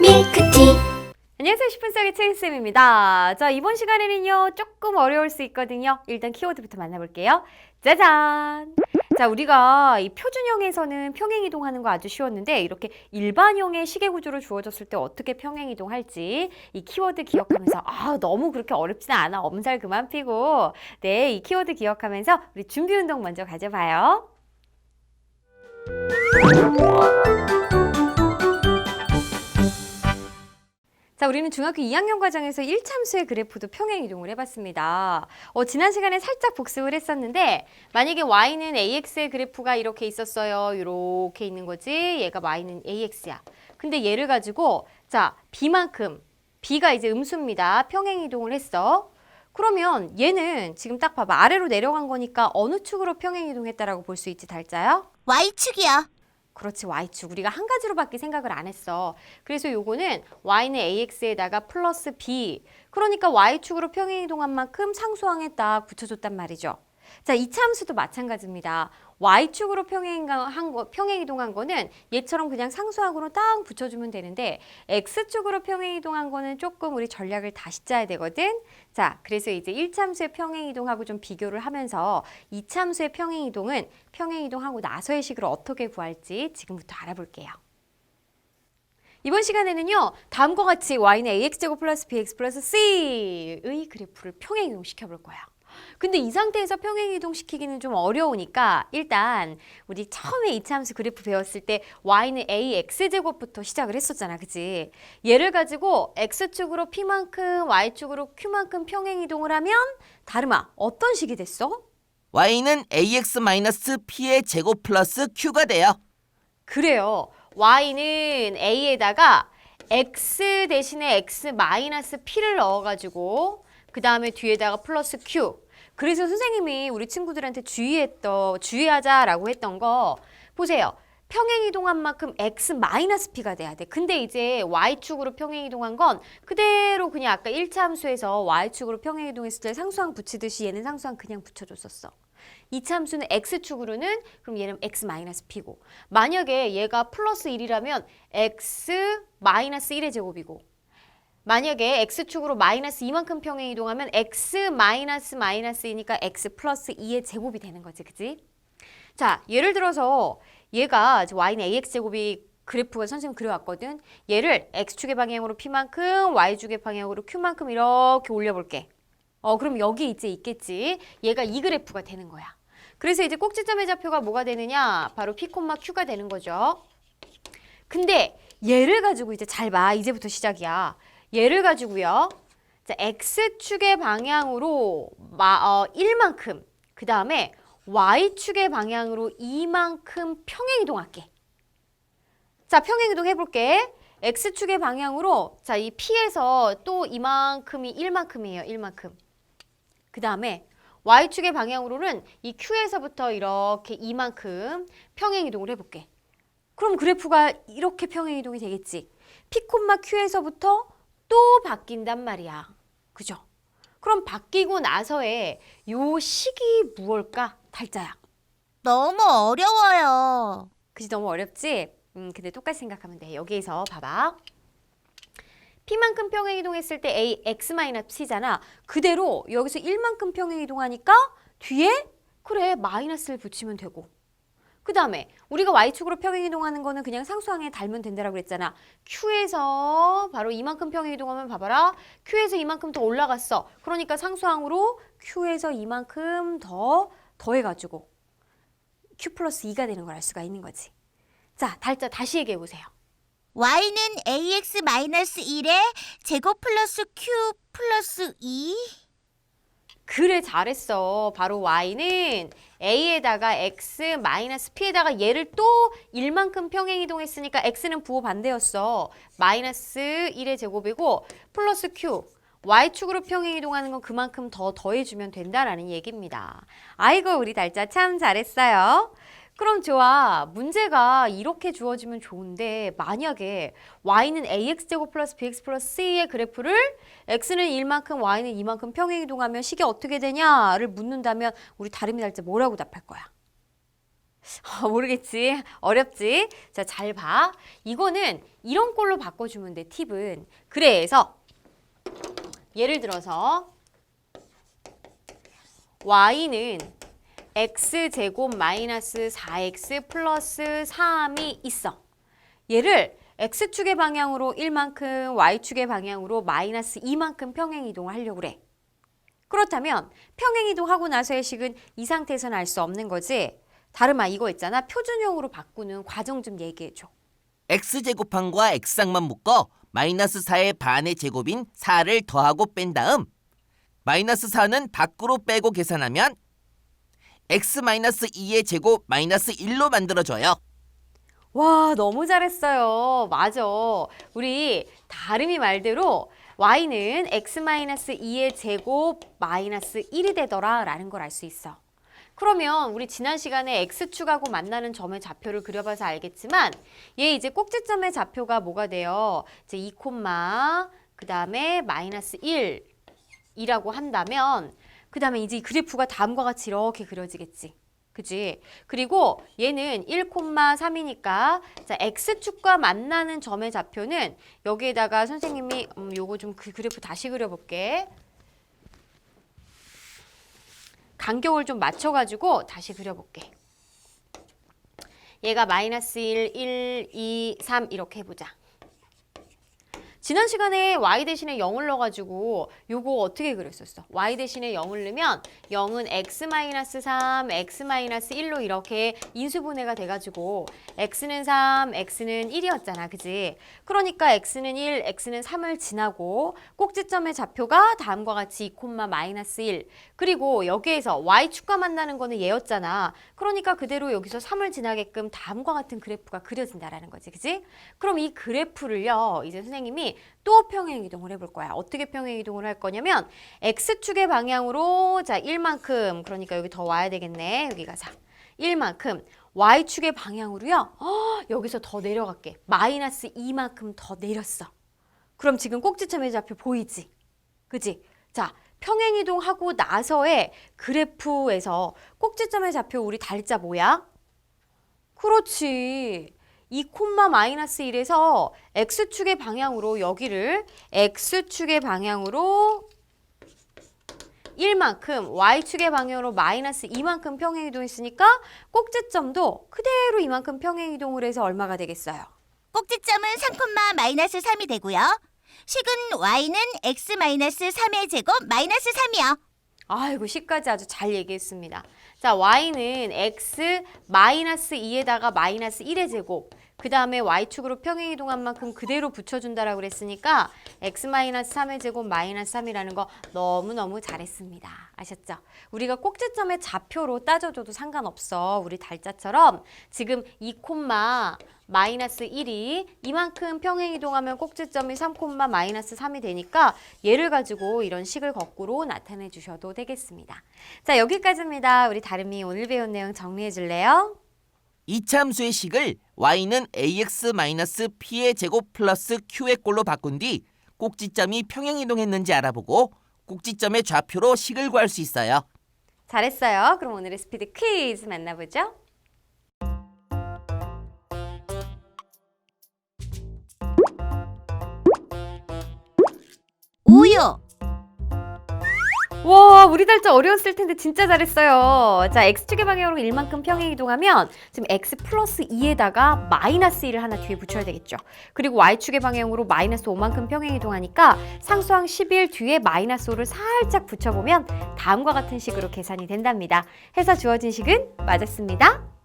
밀크티 안녕하세요. 10분 속의 최일쌤입니다. 자, 이번 시간에는요, 조금 어려울 수 있거든요. 일단 키워드부터 만나볼게요. 짜잔! 자, 우리가 이 표준형에서는 평행이동하는 거 아주 쉬웠는데, 이렇게 일반형의 시계 구조로 주어졌을 때 어떻게 평행이동할지, 이 키워드 기억하면서, 아, 너무 그렇게 어렵지는 않아. 엄살 그만 피고. 네, 이 키워드 기억하면서 우리 준비 운동 먼저 가져봐요. 자, 우리는 중학교 2학년 과정에서 1참수의 그래프도 평행 이동을 해봤습니다. 어, 지난 시간에 살짝 복습을 했었는데, 만약에 y는 ax의 그래프가 이렇게 있었어요. 이렇게 있는 거지. 얘가 y는 ax야. 근데 얘를 가지고, 자, b만큼, b가 이제 음수입니다. 평행 이동을 했어. 그러면 얘는 지금 딱 봐봐. 아래로 내려간 거니까 어느 축으로 평행 이동했다라고 볼 수 있지, 달자야? Y축이요. 그렇지 y축. 우리가 한 가지로밖에 생각을 안 했어. 그래서 요거는 y는 ax에다가 플러스 b. 그러니까 y축으로 평행 이동한 만큼 상수항에 딱 붙여줬단 말이죠 자 이차함수도 마찬가지입니다 y축으로 평행한 거, 평행 이동한 거는 얘처럼 그냥 상수항으로 딱 붙여주면 되는데 x축으로 평행 이동한 거는 조금 우리 전략을 다시 짜야 되거든 자 그래서 이제 1참수의 평행 이동하고 좀 비교를 하면서 2참수의 평행 이동은 평행 이동하고 나서의 식을 어떻게 구할지 지금부터 알아볼게요. 이번 시간에는요. 다음과 같이 y는 ax제곱 플러스 bx 플러스 c의 그래프를 평행 이동 시켜 볼 거야. 근데 이 상태에서 평행 이동 시키기는 좀 어려우니까 일단 우리 처음에 이차함수 그래프 배웠을 때 y는 ax제곱부터 시작을 했었잖아. 그치? 얘를 가지고 x축으로 p만큼 y축으로 q만큼 평행 이동을 하면 다름아 어떤 식이 됐어? y는 ax-p의 제곱 플러스 q가 돼요. 그래요. y는 a에다가 x 대신에 x 마이너스 p를 넣어가지고 그 다음에 뒤에다가 플러스 q. 그래서 선생님이 우리 친구들한테 주의했던 주의하자라고 했던 거 보세요. 평행 이동한 만큼 x 마이너스 p가 돼야 돼. 근데 이제 y축으로 평행 이동한 건 그대로 그냥 아까 1차 함수에서 y축으로 평행 이동했을 때 상수항 붙이듯이 얘는 상수항 그냥 붙여줬었어. 이차 함수는 x축으로는 그럼 얘는 x 마이너스 p고 만약에 얘가 플러스 1이라면 x 마이너스 1의 제곱이고 만약에 x축으로 마이너스 2만큼 평행 이동하면 x 마이너스 마이너스이니까 x 플러스 2의 제곱이 되는 거지 그지? 자 예를 들어서 얘가 y는 ax 제곱이 그래프가 선생님 그려왔거든 얘를 x축의 방향으로 p만큼 y축의 방향으로 q만큼 이렇게 올려볼게 어 그럼 여기 이제 있겠지 얘가 이 그래프가 되는 거야 그래서 이제 꼭지점의 좌표가 뭐가 되느냐 바로 p, q가 되는 거죠 근데 얘를 가지고 이제 잘 봐. 이제부터 시작이야. 얘를 가지고요. 자, x축의 방향으로 마, 어, 1만큼, 그 다음에 y축의 방향으로 2만큼 평행이동할게. 자, 평행이동 해볼게. x축의 방향으로, 자, 이 p에서 또 이만큼이 1만큼이에요. 1만큼. 그 다음에 y축의 방향으로는 이 q에서부터 이렇게 이만큼 평행이동을 해볼게. 그럼 그래프가 이렇게 평행 이동이 되겠지. P, Q에서부터 또 바뀐단 말이야. 그죠? 그럼 바뀌고 나서의 요 식이 무엇일까? 달자야. 너무 어려워요. 그지 너무 어렵지? 음, 근데 똑같이 생각하면 돼. 여기에서 봐봐. P만큼 평행 이동했을 때 A, X-C잖아. 그대로 여기서 1만큼 평행 이동하니까 뒤에 그래 마이너스를 붙이면 되고 그 다음에 우리가 Y축으로 평행 이동하는 거는 그냥 상수항에 달면 된다라고 그랬잖아. Q에서 바로 이만큼 평행 이동하면 봐봐라. Q에서 이만큼 더 올라갔어. 그러니까 상수항으로 Q에서 이만큼 더 더해가지고 Q 플러스 2가 되는 걸 알 수가 있는 거지. 자, 달자 다시 얘기해 보세요. Y는 ax 마이너스 1의 제곱 플러스 q 플러스 2. 그래 잘했어. 바로 y는 a에다가 x 마이너스 p에다가 얘를 또 1만큼 평행 이동했으니까 x는 부호 반대였어. 마이너스 1의 제곱이고 플러스 q y축으로 평행 이동하는 건 그만큼 더 더해주면 된다라는 얘기입니다. 아이고 우리 달자 참 잘했어요. 그럼 좋아. 문제가 이렇게 주어지면 좋은데 만약에 y는 ax제곱 플러스 bx 플러스 c의 그래프를 x는 1만큼 y는 2만큼 평행 이동하면 식이 어떻게 되냐를 묻는다면 우리 다름이 달자 뭐라고 답할 거야? 아, 모르겠지. 어렵지. 자, 잘 봐. 이거는 이런 꼴로 바꿔주면 돼, 팁은. 그래서 예를 들어서 y는 x제곱 마이너스 4x 플러스 3이 있어. 얘를 x축의 방향으로 1만큼, y축의 방향으로 마이너스 2만큼 평행이동을 하려고 그래. 그렇다면 평행이동하고 나서의 식은 이 상태에서는 알 수 없는 거지. 다름아 이거 있잖아. 표준형으로 바꾸는 과정 좀 얘기해 줘. x제곱함과 x항만 묶어 마이너스 4의 반의 제곱인 4를 더하고 뺀 다음 마이너스 4는 밖으로 빼고 계산하면 x 마이너스 2의 제곱 마이너스 1로 만들어줘요. 와, 너무 잘했어요. 맞아. 우리 다름이 말대로 y는 x-2의 제곱 마이너스 1이 되더라 라는 걸 알 수 있어. 그러면 우리 지난 시간에 x축하고 만나는 점의 좌표를 그려봐서 알겠지만 얘 이제 꼭지점의 좌표가 뭐가 돼요? 이제 2 콤마 그 다음에 마이너스 1이라고 한다면 그 다음에 이제 이 그래프가 다음과 같이 이렇게 그려지겠지. 그지? 그리고 얘는 1,3이니까 자 x축과 만나는 점의 좌표는 여기에다가 선생님이 음, 요거 좀 그 그래프 다시 그려볼게. 간격을 좀 맞춰가지고 다시 그려볼게. 얘가 마이너스 1, 1, 2, 3 이렇게 해보자. 지난 시간에 y 대신에 0을 넣어가지고 요거 어떻게 그렸었어? y 대신에 0을 넣으면 0은 x-3, x-1로 이렇게 인수분해가 돼가지고 x는 3, x는 1이었잖아. 그지? 그러니까 x는 1, x는 3을 지나고 꼭지점의 좌표가 다음과 같이 2, 마이너스 1 그리고 여기에서 y축과 만나는 거는 얘였잖아. 그러니까 그대로 여기서 3을 지나게끔 다음과 같은 그래프가 그려진다라는 거지. 그지? 그럼 이 그래프를요. 이제 선생님이 또 평행 이동을 해볼 거야. 어떻게 평행 이동을 할 거냐면 x축의 방향으로 자 1만큼 그러니까 여기 더 와야 되겠네. 여기 가 자 1만큼 y축의 방향으로요. 어, 여기서 더 내려갈게. 마이너스 2만큼 더 내렸어. 그럼 지금 꼭지점의 좌표 보이지? 그지? 자, 평행 이동하고 나서의 그래프에서 꼭지점의 좌표 우리 달자 뭐야? 그렇지. 2 콤마 마이너스 1에서 x축의 방향으로 여기를 x축의 방향으로 1만큼 y축의 방향으로 마이너스 2만큼 평행 이동했으니까 꼭지점도 그대로 이만큼 평행 이동을 해서 얼마가 되겠어요? 꼭지점은 3, 마이너스 3이 되고요. 식은 y는 x 마이너스 3의 제곱 마이너스 3이요. 아이고 식까지 아주 잘 얘기했습니다. 자 y는 x 마이너스 2에다가 마이너스 1의 제곱 그 다음에 y축으로 평행 이동한 만큼 그대로 붙여준다라고 그랬으니까 x 마이너스 3의 제곱 마이너스 3이라는 거 너무너무 잘했습니다. 아셨죠? 우리가 꼭지점의 좌표로 따져줘도 상관없어. 우리 달자처럼 지금 2 콤마 마이너스 1이 이만큼 평행 이동하면 꼭지점이 3 콤마 마이너스 3이 되니까 얘를 가지고 이런 식을 거꾸로 나타내 주셔도 되겠습니다. 자 여기까지입니다. 우리 다름이 오늘 배운 내용 정리해 줄래요? 이참수의 식을 y는 ax-p의 제곱 플러스 q의 꼴로 바꾼 뒤 꼭지점이 평행이동했는지 알아보고 꼭지점의 좌표로 식을 구할 수 있어요. 잘했어요. 그럼 오늘의 스피드 퀴즈 만나보죠. 우유. 와, 우리 달자 어려웠을 텐데 진짜 잘했어요. 자, x축의 방향으로 1만큼 평행 이동하면 지금 x 플러스 2에다가 마이너스 1을 하나 뒤에 붙여야 되겠죠. 그리고 y축의 방향으로 마이너스 5만큼 평행 이동하니까 상수항 11 뒤에 마이너스 5를 살짝 붙여보면 다음과 같은 식으로 계산이 된답니다. 해서 주어진 식은 맞았습니다.